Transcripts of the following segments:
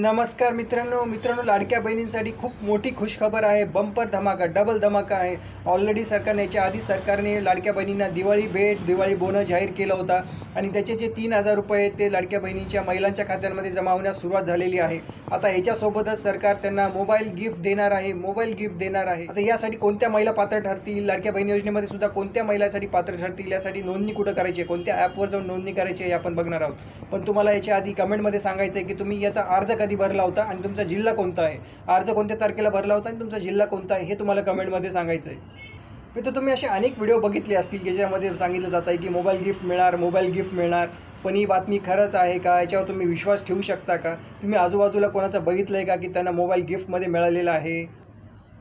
नमस्कार मित्रांनो मित्रांनो लाडक्या बहिणींसाठी खूप मोठी खुशखबर आहे. बंपर धमाका डबल धमाका आहे. ऑलरेडी सरकारने याच्या आधी सरकारने लाडक्या बहिणींना दिवाळी भेट दिवाळी बोनस जाहीर केला होता. आणि त्याचे जे तीन हजार रुपये ते लाडक्या बहिणीच्या महिलांच्या खात्यांमध्ये जमा होण्यास सुरुवात झालेली आहे. आता याच्यासोबतच सरकार त्यांना मोबाईल गिफ्ट देणार आहे मोबाईल गिफ्ट देणार आहे. आता यासाठी कोणत्या महिला पात्र ठरतील? लाडक्या बहिणी योजनेमध्ये सुद्धा कोणत्या महिलासाठी पात्र ठरतील? यासाठी नोंदणी कुठं करायची आहे? कोणत्या ॲपवर जाऊन नोंदणी करायची आहे हे आपण बघणार आहोत. पण तुम्हाला याच्या आधी कमेंटमध्ये सांगायचं आहे की तुम्ही याचा अर्ज कधी भरला होता आणि तुमचा जिल्हा कोणता आहे? अर्ज कोणत्या तारखेला भरला होता आणि तुमचा जिल्हा कोणता आहे हे तुम्हाला कमेंटमध्ये सांगायचं आहे मित्र तुम्ही असे अनेक व्हिडिओ बघितले असतील की ज्यामध्ये सांगितलं जात आहे की मोबाईल गिफ्ट मिळणार मोबाईल गिफ्ट मिळणार पण ही बातमी खरंच आहे का? याच्यावर तुम्ही विश्वास ठेवू शकता का? तुम्ही आजूबाजूला कोणाचं बघितलं आहे का की त्यांना मोबाईल गिफ्टमध्ये मिळालेला आहे?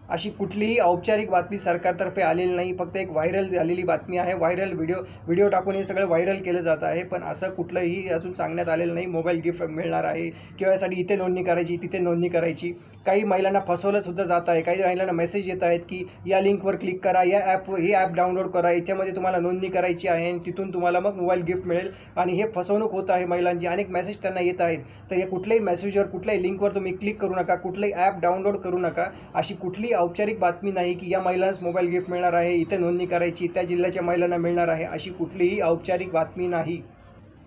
अशी कुठलीही औपचारिक बातमी सरकारतर्फे आलेली नाही. फक्त एक व्हायरल झालेली बातमी आहे. व्हायरल व्हिडिओ व्हिडिओ टाकून हे सगळं व्हायरल केलं जात आहे. पण असं कुठलंही अजून सांगण्यात आलेलं नाही. मोबाईल गिफ्ट मिळणार आहे. किंवा यासाठी इथे नोंदणी करायची तिथे नोंदणी करायची. काही महिलांना फसवलंसुद्धा जात आहे. काही महिलांना मेसेज येत आहेत की या लिंकवर क्लिक करा. या ॲप ही ॲप डाउनलोड करा. याच्यामध्ये तुम्हाला नोंदणी करायची आहे आणि तिथून तुम्हाला मग मोबाईल गिफ्ट मिळेल. आणि हे फसवणूक होत आहे महिलांची. अनेक मेसेज त्यांना येत आहेत. तर हे कुठल्याही मेसेजवर कुठल्याही लिंकवर तुम्ही क्लिक करू नका. कुठलंही ॲप डाउनलोड करू नका. अशी कुठलीही औपचारिक बातमी नाही की या महिलांनाच मोबाईल गिफ्ट मिळणार आहे इथे नोंदणी करायची त्या जिल्ह्याच्या महिलांना मिळणार आहे अशी कुठलीही औपचारिक बातमी नाही.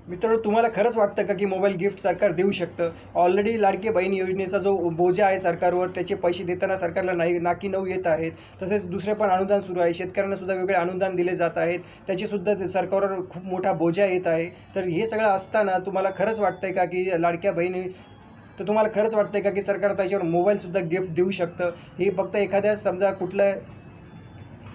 मित्रांनो तुम्हाला खरंच वाटतं का की मोबाईल गिफ्ट सरकार देऊ शकतं? ऑलरेडी लाडके बहीण योजनेचा जो बोजा आहे सरकारवर त्याचे पैसे देताना सरकारला नाही नाकी नऊ येत आहेत. तसेच दुसरे पण अनुदान सुरू आहे. शेतकऱ्यांना सुद्धा वेगळे अनुदान दिले जात आहेत. त्याचीसुद्धा सरकारवर खूप मोठा बोजा येत आहे. तर हे सगळं असताना तुम्हाला खरंच वाटतंय का की लाडक्या बहिणी तर तुम्हाला खरंच वाटतं का की सरकार त्याच्यावर मोबाईलसुद्धा गिफ्ट देऊ शकतं? हे फक्त एखाद्या समजा कुठल्या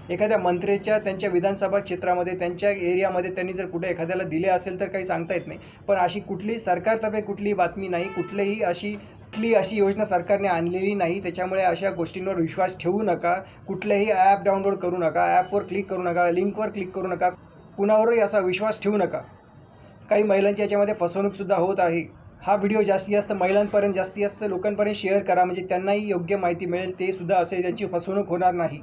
एखाद्या मंत्र्याच्या त्यांच्या विधानसभा क्षेत्रामध्ये त्यांच्या एरियामध्ये त्यांनी जर कुठे एखाद्याला दिले असेल तर काही सांगता येत नाही. पण अशी कुठली सरकारतर्फे कुठली बातमी नाही कुठलीही अशी कुठली अशी योजना सरकारने आणलेली नाही त्याच्यामुळे अशा गोष्टींवर विश्वास ठेवू नका. कुठलेही ॲप डाउनलोड करू नका ॲपवर क्लिक करू नका लिंकवर क्लिक करू नका. कुणावरही असा विश्वास ठेवू नका. काही महिलांची याच्यामध्ये फसवणूकसुद्धा होत आहे. हा व्हिडिओ जास्तीत जास्त महिलांपर्यंत जास्तीत जास्त लोकांपर्यंत शेअर करा. म्हणजे त्यांनाही योग्य माहिती मिळेल ते सुद्धा असे त्यांची फसवणूक होणार नाही.